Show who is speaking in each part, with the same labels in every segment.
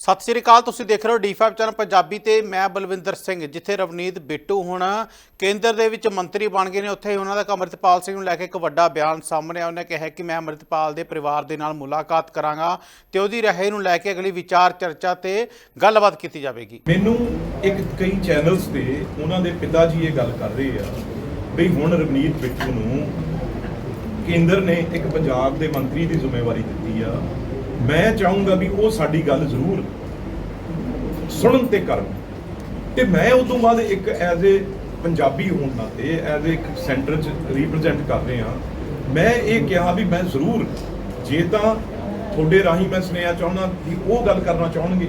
Speaker 1: ਸਤਿ ਸ੍ਰੀ ਅਕਾਲ, ਤੁਸੀਂ ਦੇਖ ਰਹੇ ਹੋ ਡੀ5 ਚੈਨਲ ਪੰਜਾਬੀ ਤੇ ਮੈਂ ਬਲਵਿੰਦਰ ਸਿੰਘ, ਜਿੱਥੇ ਰਵਨੀਤ ਬਿੱਟੂ ਹੁਣ ਕੇਂਦਰ ਦੇ ਵਿੱਚ ਮੰਤਰੀ ਬਣ ਗਏ ਨੇ। ਉੱਥੇ ਹੀ ਉਹਨਾਂ ਦਾ ਅੰਮ੍ਰਿਤਪਾਲ ਸਿੰਘ ਨੂੰ ਲੈ ਕੇ ਇੱਕ ਵੱਡਾ ਬਿਆਨ ਸਾਹਮਣੇ ਆਇਆ। ਉਹਨੇ ਕਿਹਾ ਕਿ ਮੈਂ ਅੰਮ੍ਰਿਤਪਾਲ ਦੇ ਪਰਿਵਾਰ ਦੇ ਨਾਲ ਮੁਲਾਕਾਤ ਕਰਾਂਗਾ ਤੇ ਉਹਦੀ ਰਹੇ ਨੂੰ ਲੈ ਕੇ ਅਗਲੀ ਵਿਚਾਰ ਚਰਚਾ ਤੇ ਗੱਲਬਾਤ ਕੀਤੀ ਜਾਵੇਗੀ।
Speaker 2: ਮੈਨੂੰ ਇੱਕ ਕਈ ਚੈਨਲਸ ਤੇ ਉਹਨਾਂ ਦੇ ਪਿਤਾ ਜੀ ਇਹ ਗੱਲ ਕਰ ਰਹੇ ਆ ਵੀ ਹੁਣ ਰਵਨੀਤ ਬਿੱਟੂ ਨੂੰ ਕੇਂਦਰ ਨੇ ਇੱਕ ਪੰਜਾਬ ਦੇ ਮੰਤਰੀ ਦੀ ਜ਼ਿੰਮੇਵਾਰੀ ਦਿੱਤੀ ਆ। ਮੈਂ ਚਾਹੂੰਗਾ ਵੀ ਉਹ ਸਾਡੀ ਗੱਲ ਜ਼ਰੂਰ ਸੁਣਨ ਤੇ ਕਰਨ। ਤੇ ਮੈਂ ਉਸ ਤੋਂ ਬਾਅਦ ਇੱਕ ਐਜ਼ ਏ ਪੰਜਾਬੀ ਹੋਣ ਨਾਤੇ ਐਜ਼ ਏ ਇੱਕ ਸੈਂਟਰ 'ਚ ਰਿਪਰੈਜ਼ੈਂਟ ਕਰ ਰਿਹਾ। ਮੈਂ ਇਹ ਕਿਹਾ ਵੀ ਮੈਂ ਜ਼ਰੂਰ, ਜੇ ਤਾਂ ਤੁਹਾਡੇ ਰਾਹੀਂ ਮੈਂ ਸੁਨੇਹਾ ਚਾਹੁੰਦਾ ਵੀ ਉਹ ਗੱਲ ਕਰਨਾ ਚਾਹਣਗੇ,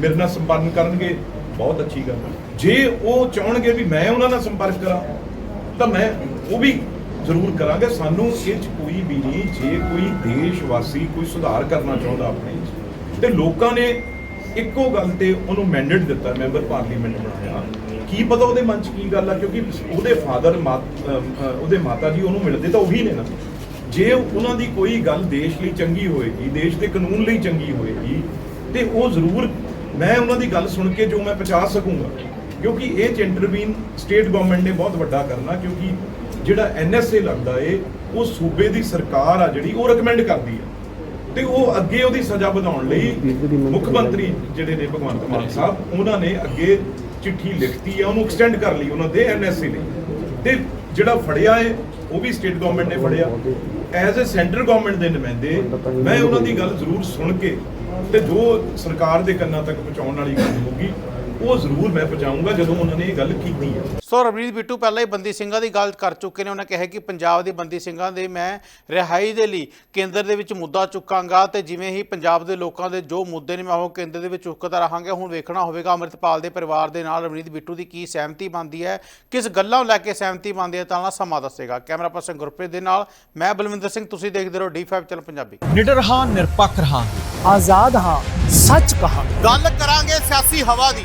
Speaker 2: ਮੇਰੇ ਨਾਲ ਸੰਪਰਕ ਕਰਨਗੇ, ਬਹੁਤ ਅੱਛੀ ਗੱਲ ਜੇ ਉਹ ਚਾਹਣਗੇ ਵੀ ਮੈਂ ਉਹਨਾਂ ਨਾਲ ਸੰਪਰਕ ਕਰਾਂ, ਤਾਂ ਮੈਂ ਉਹ ਵੀ ਜ਼ਰੂਰ ਕਰਾਂਗੇ। ਸਾਨੂੰ ਇਹ 'ਚ ਕੋਈ ਵੀ ਨਹੀਂ, ਜੇ ਕੋਈ ਦੇਸ਼ ਵਾਸੀ ਕੋਈ ਸੁਧਾਰ ਕਰਨਾ ਚਾਹੁੰਦਾ ਆਪਣੇ 'ਚ, ਤੇ ਲੋਕਾਂ ਨੇ ਇੱਕੋ ਗੱਲ ਤੇ ਉਹਨੂੰ ਮੈਂਡੇਟ ਦਿੱਤਾ ਮੈਂਬਰ ਪਾਰਲੀਮੈਂਟ ਬਣਾਇਆ ਕੀ ਪਤਾ ਉਹਦੇ ਮਨ 'ਚ ਕੀ ਗੱਲ ਆ, ਕਿਉਂਕਿ ਉਹਦੇ ਫਾਦਰ ਉਹਦੇ ਮਾਤਾ ਜੀ ਉਹਨੂੰ ਮਿਲਦੇ ਤਾਂ ਉਹੀ ਨੇ ਨਾ। ਜੇ ਉਹਨਾਂ ਦੀ ਕੋਈ ਗੱਲ ਦੇਸ਼ ਲਈ ਚੰਗੀ ਹੋਏਗੀ, ਦੇਸ਼ ਦੇ ਕਾਨੂੰਨ ਲਈ ਚੰਗੀ ਹੋਏਗੀ, ਤੇ ਉਹ ਜ਼ਰੂਰ, ਮੈਂ ਉਹਨਾਂ ਦੀ ਗੱਲ ਸੁਣ ਕੇ ਜੋ ਮੈਂ ਪਹੁੰਚਾ ਸਕੂੰਗਾ। ਕਿਉਂਕਿ ਇਹ ਚ ਇੰਟਰਵੀਨ ਸਟੇਟ ਗਵਰਨਮੈਂਟ ਨੇ ਬਹੁਤ ਵੱਡਾ ਕਰਨਾ, ਕਿਉਂਕਿ ਜਿਹੜਾ ਐਨਐਸਏ ਲੱਗਦਾ ਏ, ਉਹ ਸੂਬੇ ਦੀ ਸਰਕਾਰ ਆ ਜਿਹੜੀ, ਉਹ ਰეკਮੈਂਡ ਕਰਦੀ ਆ। ਤੇ ਉਹ ਅੱਗੇ ਉਹਦੀ ਸਜ਼ਾ ਵਧਾਉਣ ਲਈ ਮੁੱਖ ਮੰਤਰੀ ਜਿਹੜੇ ਨੇ ਭਗਵੰਤ ਮਾਨ ਸਾਹਿਬ ਉਹਨਾਂ ਨੇ ਅੱਗੇ ਚਿੱਠੀ ਲਿਖਤੀ ਆ ਉਹਨੂੰ ਐਕਸਟੈਂਡ ਕਰ ਲਈ ਉਹਨਾਂ ਦੇ ਐਨਐਸਏ ਲਈ ਤੇ ਜਿਹੜਾ ਫੜਿਆ ਏ ਉਹ ਵੀ ਸਟੇਟ ਗਵਰਨਮੈਂਟ ਨੇ ਫੜਿਆ। ਐਜ਼ ਅ ਸੈਂਟਰ ਗਵਰਨਮੈਂਟ ਦੇ ਨੁਮਾਇੰਦੇ ਮੈਂ ਉਹਨਾਂ ਦੀ ਗੱਲ ਜ਼ਰੂਰ ਸੁਣ ਕੇ ਤੇ ਜੋ ਸਰਕਾਰ ਦੇ ਕੰਨਾਂ ਤੱਕ ਪਹੁੰਚਾਉਣ ਵਾਲੀ ਗੱਲ ਹੋਊਗੀ ਉਹ ਜ਼ਰੂਰ ਮੈਂ ਪਹੁੰਚਾਊਂਗਾ ਜਦੋਂ ਉਹਨਾਂ ਨੇ ਇਹ ਗੱਲ ਕੀਤੀ ਹੈ।
Speaker 1: ਸੋ ਰਵਨੀਤ ਬਿੱਟੂ ਪਹਿਲਾਂ ਹੀ ਬੰਦੀ ਸਿੰਘਾਂ ਦੀ ਗੱਲ ਕਰ ਚੁੱਕੇ ਨੇ। ਉਹਨਾਂ ਕਿਹਾ ਕਿ ਪੰਜਾਬ ਦੇ ਬੰਦੀ ਸਿੰਘਾਂ ਦੇ ਮੈਂ ਰਿਹਾਈ ਦੇ ਲਈ ਕੇਂਦਰ ਦੇ ਵਿੱਚ ਮੁੱਦਾ ਚੁੱਕਾਂਗਾ ਤੇ ਜਿਵੇਂ ਹੀ ਪੰਜਾਬ ਦੇ ਲੋਕਾਂ ਦੇ ਜੋ ਮੁੱਦੇ ਨੇ ਮੈਂ ਉਹ ਕੇਂਦਰ ਦੇ ਵਿੱਚ ਚੁੱਕਦਾ ਰਹਾਂਗਾ। ਹੁਣ ਵੇਖਣਾ ਹੋਵੇਗਾ ਅੰਮ੍ਰਿਤਪਾਲ ਦੇ ਪਰਿਵਾਰ ਦੇ ਨਾਲ ਰਵਨੀਤ ਬਿੱਟੂ ਦੀ ਕੀ ਸਹਿਮਤੀ ਬਣਦੀ ਹੈ। ਕਿਸ ਗੱਲਾਂ ਨੂੰ ਲੈ ਕੇ ਸਹਿਮਤੀ ਬਣਦੀ ਹੈ ਤਾਂ ਨਾ ਸਮਾਂ ਦੱਸੇਗਾ। ਕੈਮਰਾ ਪਰਸਨ ਗੁਰਪ੍ਰੀਤ ਦੇ ਨਾਲ ਮੈਂ ਬਲਵਿੰਦਰ ਸਿੰਘ ਤੁਸੀਂ ਦੇਖਦੇ ਰਹੋ ਡੀ5 ਚੈਨਲ ਪੰਜਾਬੀ।
Speaker 3: ਨਿਡਰ ਹਾਂ ਨਿਰਪੱਖ ਰਹਾਂਗੇ।
Speaker 4: ਆਜ਼ਾਦ ਹਾਂ ਸੱਚ ਕਹਾ
Speaker 1: ਗੱਲ ਕਰਾਂਗੇ ਸਿਆਸੀ ਹਵਾ ਦੀ।